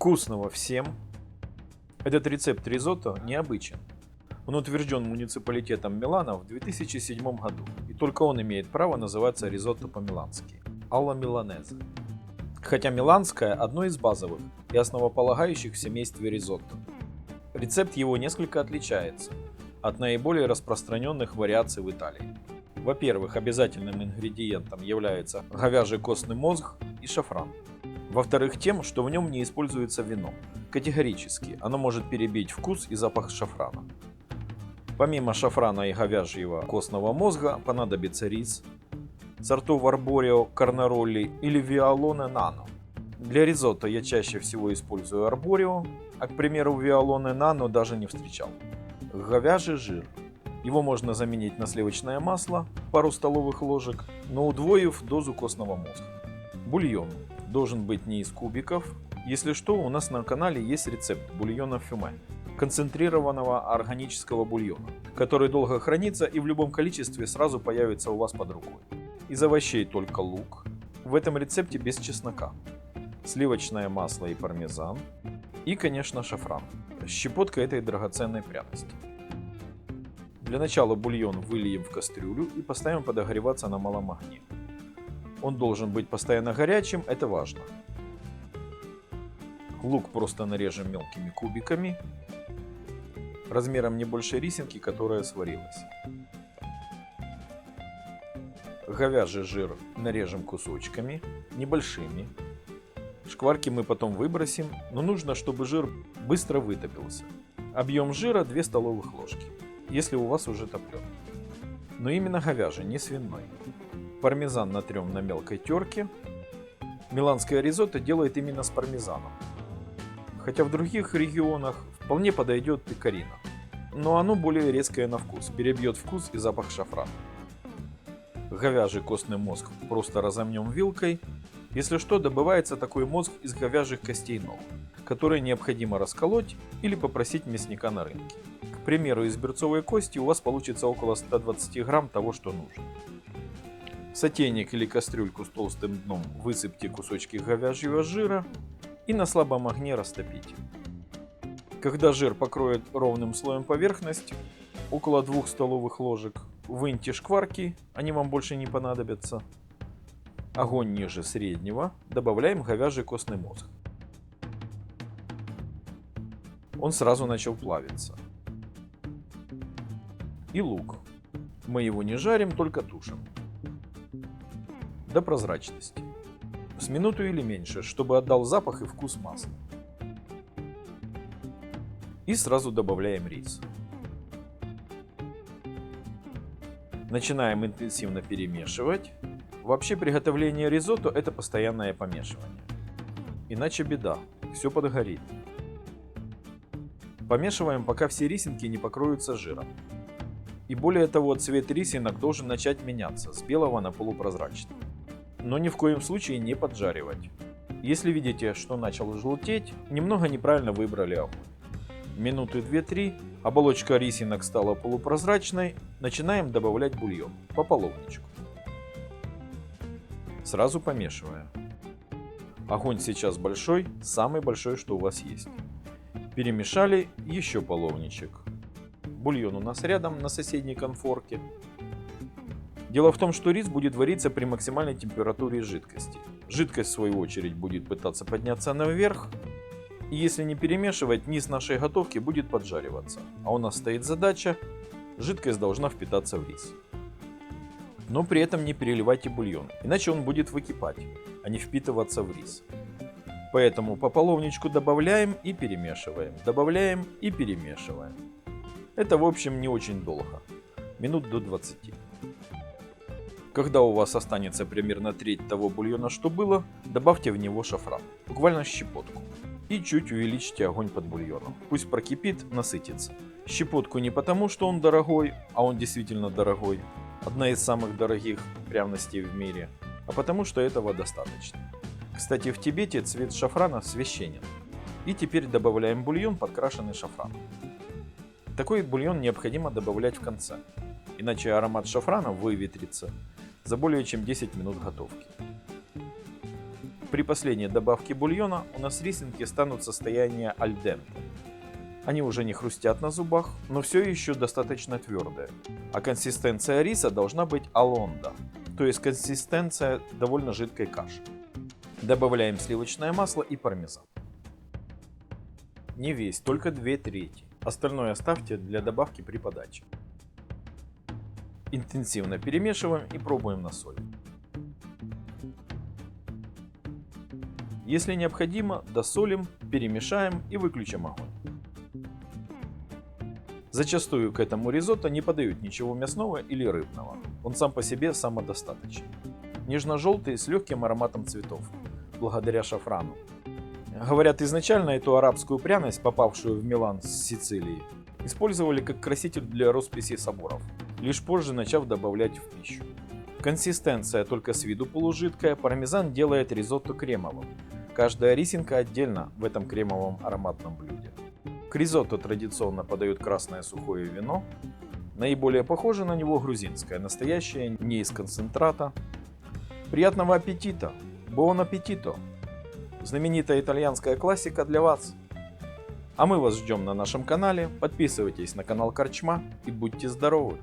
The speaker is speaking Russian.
Вкусного всем! Этот рецепт ризотто необычен. Он утвержден муниципалитетом Милана в 2007 году, и только он имеет право называться ризотто по-милански – алла миланезе. Хотя миланское – одно из базовых и основополагающих в семействе ризотто. Рецепт его несколько отличается от наиболее распространенных вариаций в Италии. Во-первых, обязательным ингредиентом является говяжий костный мозг и шафран. Во-вторых, тем, что в нем не используется вино. Категорически, оно может перебить вкус и запах шафрана. Помимо шафрана и говяжьего костного мозга понадобится рис, сортов арборио, карнаролли или виолоне нано. Для ризотто я чаще всего использую арборио, а, к примеру, виолоне нано даже не встречал. Говяжий жир. Его можно заменить на сливочное масло, пару столовых ложек, но удвоив дозу костного мозга. Бульон должен быть не из кубиков. Если что, у нас на канале есть рецепт бульона фюме, концентрированного органического бульона, который долго хранится и в любом количестве сразу появится у вас под рукой. Из овощей только лук. В этом рецепте без чеснока. Сливочное масло и пармезан. И, конечно, шафран. Щепотка этой драгоценной пряности. Для начала бульон выльем в кастрюлю и поставим подогреваться на малом огне. Он должен быть постоянно горячим, это важно. Лук просто нарежем мелкими кубиками, размером не больше рисинки, которая сварилась. Говяжий жир нарежем кусочками, небольшими. Шкварки мы потом выбросим, но нужно, чтобы жир быстро вытопился. Объем жира 2 столовых ложки если у вас уже топлен. Но именно говяжий, не свиной. Пармезан натрем на мелкой терке. Миланское ризотто делает именно с пармезаном. Хотя в других регионах вполне подойдет пекарина. Но оно более резкое на вкус, перебьет вкус и запах шафрана. Говяжий костный мозг просто разомнем вилкой. Если что, добывается такой мозг из говяжьих костей ног, который необходимо расколоть или попросить мясника на рынке. К примеру, из берцовой кости у вас получится около 120 грамм того, что нужно. Сотейник или кастрюльку с толстым дном высыпьте кусочки говяжьего жира и на слабом огне растопите. Когда жир покроет ровным слоем поверхность, около 2 столовых ложек, выньте шкварки, они вам больше не понадобятся. Огонь ниже среднего, добавляем говяжий костный мозг. Он сразу начал плавиться и лук. Мы его не жарим, только тушим. До прозрачности. С минуту или меньше, чтобы отдал запах и вкус масла. И сразу добавляем рис. Начинаем интенсивно перемешивать. Вообще приготовление ризотто это постоянное помешивание. Иначе беда, все подгорит. Помешиваем, пока все рисинки не покроются жиром. И более того, цвет рисинок должен начать меняться с белого на полупрозрачный. Но ни в коем случае не поджаривать. Если видите, что начал желтеть, немного неправильно выбрали огонь. Минуты 2-3, оболочка рисинок стала полупрозрачной, начинаем добавлять бульон по половничку. Сразу помешивая. Огонь сейчас большой, самый большой, что у вас есть. Перемешали еще половничек. Бульон у нас рядом на соседней конфорке. Дело в том, что рис будет вариться при максимальной температуре жидкости. Жидкость, в свою очередь, будет пытаться подняться наверх. И если не перемешивать, низ нашей готовки будет поджариваться. А у нас стоит задача, жидкость должна впитаться в рис. Но при этом не переливайте бульон, иначе он будет выкипать, а не впитываться в рис. Поэтому по половничку добавляем и перемешиваем, добавляем и перемешиваем. Это в общем не очень долго, минут до 20. Когда у вас останется примерно треть того бульона, что было, добавьте в него шафран, буквально щепотку. И чуть увеличьте огонь под бульоном. Пусть прокипит, насытится. Щепотку не потому, что он дорогой, а он действительно дорогой. Одна из самых дорогих пряностей в мире. А потому, что этого достаточно. Кстати, в Тибете цвет шафрана священен. И теперь добавляем бульон, подкрашенный шафраном. Такой бульон необходимо добавлять в конце, иначе аромат шафрана выветрится за более чем 10 минут готовки. При последней добавке бульона у нас рисинки станут состояние альденте. Они уже не хрустят на зубах, но все еще достаточно твердые. А консистенция риса должна быть алонда, то есть консистенция довольно жидкой каши. Добавляем сливочное масло и пармезан. Не весь, только 2 трети. Остальное оставьте для добавки при подаче. Интенсивно перемешиваем и пробуем на соль. Если необходимо, досолим, перемешаем и выключим огонь. Зачастую к этому ризотто не подают ничего мясного или рыбного. Он сам по себе самодостаточен. Нежно-желтый с легким ароматом цветов, благодаря шафрану. Говорят, изначально эту арабскую пряность, попавшую в Милан с Сицилии, использовали как краситель для росписи соборов, лишь позже начав добавлять в пищу. Консистенция только с виду полужидкая, пармезан делает ризотто кремовым. Каждая рисинка отдельно в этом кремовом ароматном блюде. К ризотто традиционно подают красное сухое вино. Наиболее похоже на него грузинское, настоящее, не из концентрата. Приятного аппетита! Buon appetito! Знаменитая итальянская классика для вас. А мы вас ждем на нашем канале. Подписывайтесь на канал Корчма и будьте здоровы!